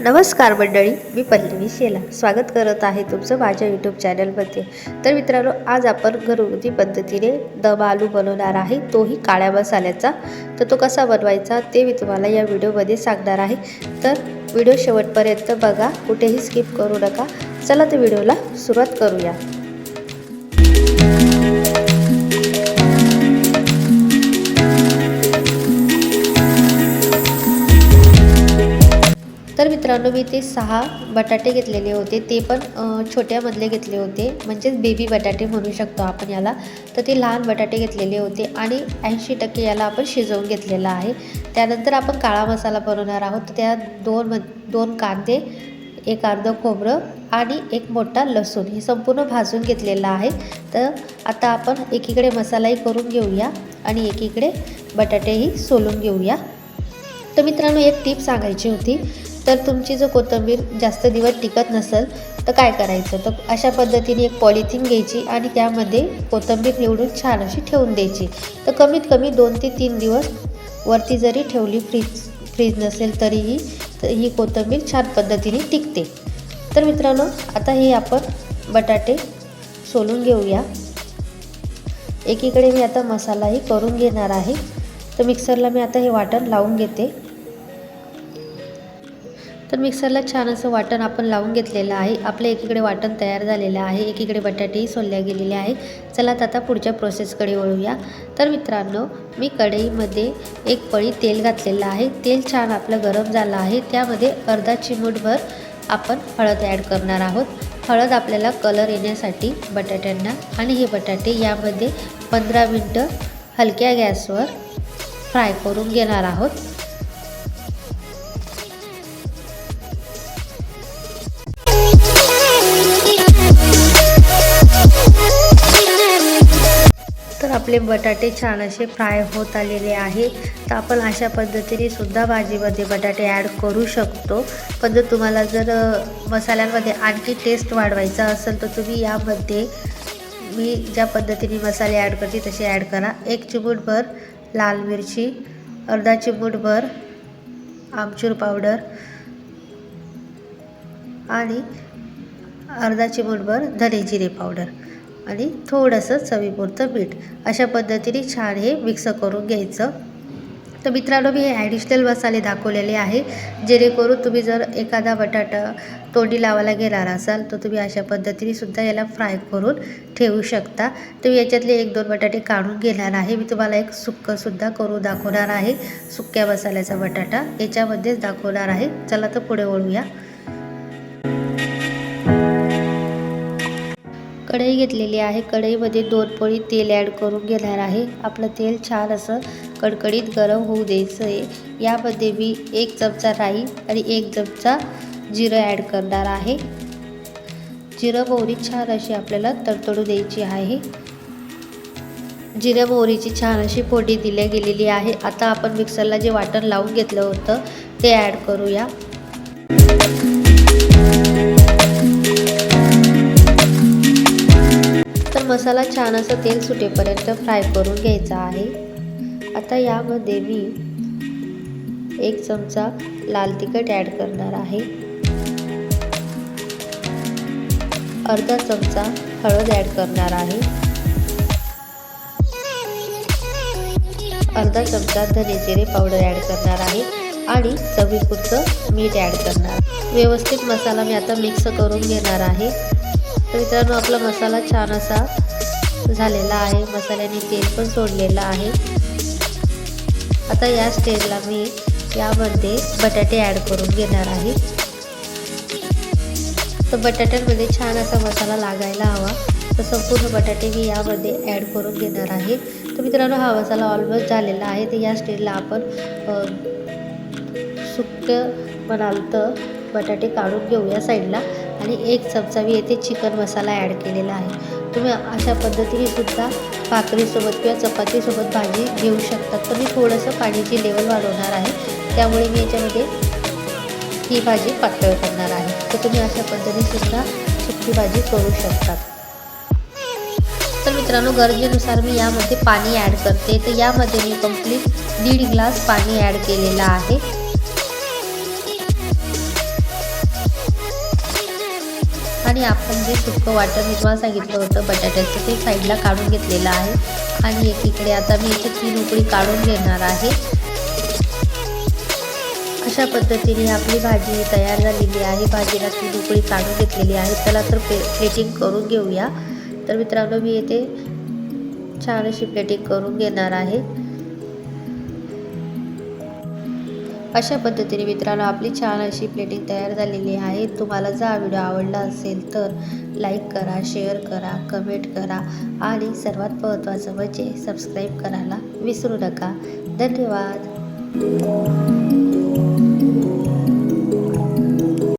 नमस्कार मंडळी मी पल्लवी शेला. स्वागत करत आहे तुमचं माझ्या यूट्यूब चॅनलमध्ये तर मित्रांनो आज आपण घरगुती पद्धतीने दम आलू बनवणार आहे. तोही काळ्या मसाल्याचा. तर तो कसा बनवायचा ते मी तुम्हाला या व्हिडिओमध्ये सांगणार आहे. तर व्हिडिओ शेवटपर्यंत बघा कुठेही स्किप करू नका. चला तर व्हिडिओला सुरुवात करूया. मित्रांनो मी ते सहा बटाटे घेतलेले होते. ते पण छोट्यामधले घेतले होते. म्हणजेच बेबी बटाटे म्हणू शकतो आपण याला. तर ते लहान बटाटे घेतलेले होते आणि ऐंशी टक्के याला आपण शिजवून घेतलेला आहे. त्यानंतर आपण काळा मसाला बनवणार आहोत. तर त्या दोन म दोन कांदे एक अर्धं खोबरं आणि एक मोठा लसूण हे संपूर्ण भाजून घेतलेलं आहे. तर आता आपण एकीकडे मसालाही करून घेऊया आणि एकीकडे बटाटेही सोलून घेऊया. तर मित्रांनो एक टीप सांगायची होती. तर तुमची जर कोथिंबीर जास्त दिवस टिकत नसेल तर काय करायचं? तर अशा पद्धतीने एक पॉलिथिन घ्यायची आणि त्यामध्ये कोथिंबीर निवडून छान अशी ठेवून द्यायची. तर कमीत कमी दोन ते तीन दिवस वरती जरी ठेवली फ्रीज फ्रीज नसेल तरीही तर ही कोथिंबीर छान पद्धतीने टिकते. तर मित्रांनो आता हे आपण बटाटे सोलून घेऊया. एकीकडे मी आता मसालाही करून घेणार आहे. तर मिक्सरला मी आता हे वाटण लावून घेते. तर मिक्सरला छान असं वाटण आपण लावून घेतलेलं आहे. आपलं एकीकडे वाटण तयार झालेलं आहे. एकीकडे बटाटेही सोलल्या गेलेले आहे. चला आता पुढच्या प्रोसेसकडे वळूया. तर मित्रांनो मी कढईमध्ये एक पळी तेल घातलेलं आहे. तेल छान आपलं गरम झालं आहे. त्यामध्ये अर्धा चिमूटभर आपण हळद ॲड करणार आहोत. हळद आपल्याला कलर येण्यासाठी बटाट्यांना आणि हे बटाटे यामध्ये पंधरा मिनटं हलक्या गॅसवर फ्राय करून घेणार आहोत. आपले बटाटे छान असे फ्राय होत आलेले आहे. तर आपण अशा पद्धतीने सुद्धा भाजीमध्ये बटाटे ॲड करू शकतो. पण जर तुम्हाला जर मसाल्यांमध्ये आणखी टेस्ट वाढवायचा असेल तर तुम्ही यामध्ये मी ज्या पद्धतीने मसाले ॲड करते तसे ॲड करा. एक चिमूटभर लाल मिरची अर्धा चिमूटभर आमचूर पावडर आणि अर्धा चिमूटभर धने जिरे पावडर आणि थोडंसं चवीपुरतं मीठ. अशा पद्धतीने छान हे मिक्स करून घ्यायचं. तर मित्रांनो मी हे ॲडिशनल मसाले दाखवलेले आहे. जेणेकरून तुम्ही जर एखादा बटाटा तोंडी लावायला घेणार असाल तर तुम्ही अशा पद्धतीने सुद्धा याला फ्राय करून ठेवू शकता. तर मी याच्यातले एक दोन बटाटे काढून घेणार आहे. मी तुम्हाला एक सुक्कंसुद्धा करून दाखवणार आहे. सुक्या मसाल्याचा बटाटा याच्यामध्येच दाखवणार आहे. चला तर पुढे वळूया. कढई घेतलेली आहे. कढईमध्ये दोन पोळी तेल ॲड करून घेणार आहे. आपलं तेल छान असं कडकडीत गरम होऊ द्यायचं आहे यामध्ये मी एक चमचा राई आणि एक चमचा जिरं ॲड करणार आहे. जिरं मोहरी छान अशी आपल्याला तडतडू द्यायची आहे. जिऱ्या मोहरीची छान अशी फोडी दिल्या गेलेली आहे. आता आपण मिक्सरला जे वाटण लावून घेतलं होतं ते ॲड करूया. मसाला छान असं तेल सुटेपर्यंत फ्राय करून घ्यायचा आहे. आता यामध्ये मी एक चमचा लाल तिखट ॲड करणार आहे. अर्धा चमचा हळद ॲड करणार आहे. अर्धा चमचा धने जिरे पावडर ॲड करणार आहे आणि चवीपुरतं मीठ ॲड करणार. व्यवस्थित मसाला मी आता मिक्स करून घेणार आहे. तर मित्रांनो आपला मसाला छान असा झालेला आहे. मसाल्याने तेल पण सोडलेलं आहे. आता या स्टेजला मी यामध्ये बटाटे ॲड करून घेणार आहे. तर बटाट्यांमध्ये छान असा मसाला लागायला हवा. तर संपूर्ण बटाटे मी यामध्ये ॲड करून घेणार आहे. तर मित्रांनो हा मसाला ऑलमोस्ट झालेला आहे. तर या स्टेजला आपण अ, सुक्क म्हणाल तर बटाटे काढून घेऊया साईडला आणि एक चमचा मी येथे चिकन मसाला ॲड केलेला आहे. तुम्ही अशा पद्धतीने सुद्धा भाकरीसोबत किंवा चपातीसोबत भाजी घेऊ शकतात तर मी थोडंसं पाण्याची लेवल वाढवणार आहे. त्यामुळे मी याच्यामध्ये ही भाजी पातळ करणार आहे. तर तुम्ही अशा पद्धतीने सुद्धा सुकी भाजी करू शकतात तर मित्रांनो गरजेनुसार मी यामध्ये पाणी ॲड करते. तर यामध्ये मी कंप्लीट दीड ग्लास पाणी ॲड केलेलं आहे. आणि आपण जे सुकं वाटण मी तुम्हाला सांगितलं होतं बटाट्याचं ते साईडला काढून घेतलेलं आहे. आणि एकीकडे आता मी इथे तीन उकळी काढून घेणार आहे. अशा पद्धतीने आपली भाजी तयार झालेली आहे. भाजीला तीन उकळी काढून घेतलेली आहे. त्याला तर प्ले प्लेटिंग करून घेऊया. तर मित्रांनो मी येथे छान अशी प्लेटिंग करून घेणार आहे. अशा पद्धतीने मित्रांनो आपली छान अशी प्लेटिंग तयार झालेली आहे. तुम्हाला जर हा व्हिडिओ आवडला असेल तर लाईक करा शेअर करा कमेंट करा आणि सर्वात महत्त्वाचं म्हणजे सबस्क्राईब करायला विसरू नका. धन्यवाद.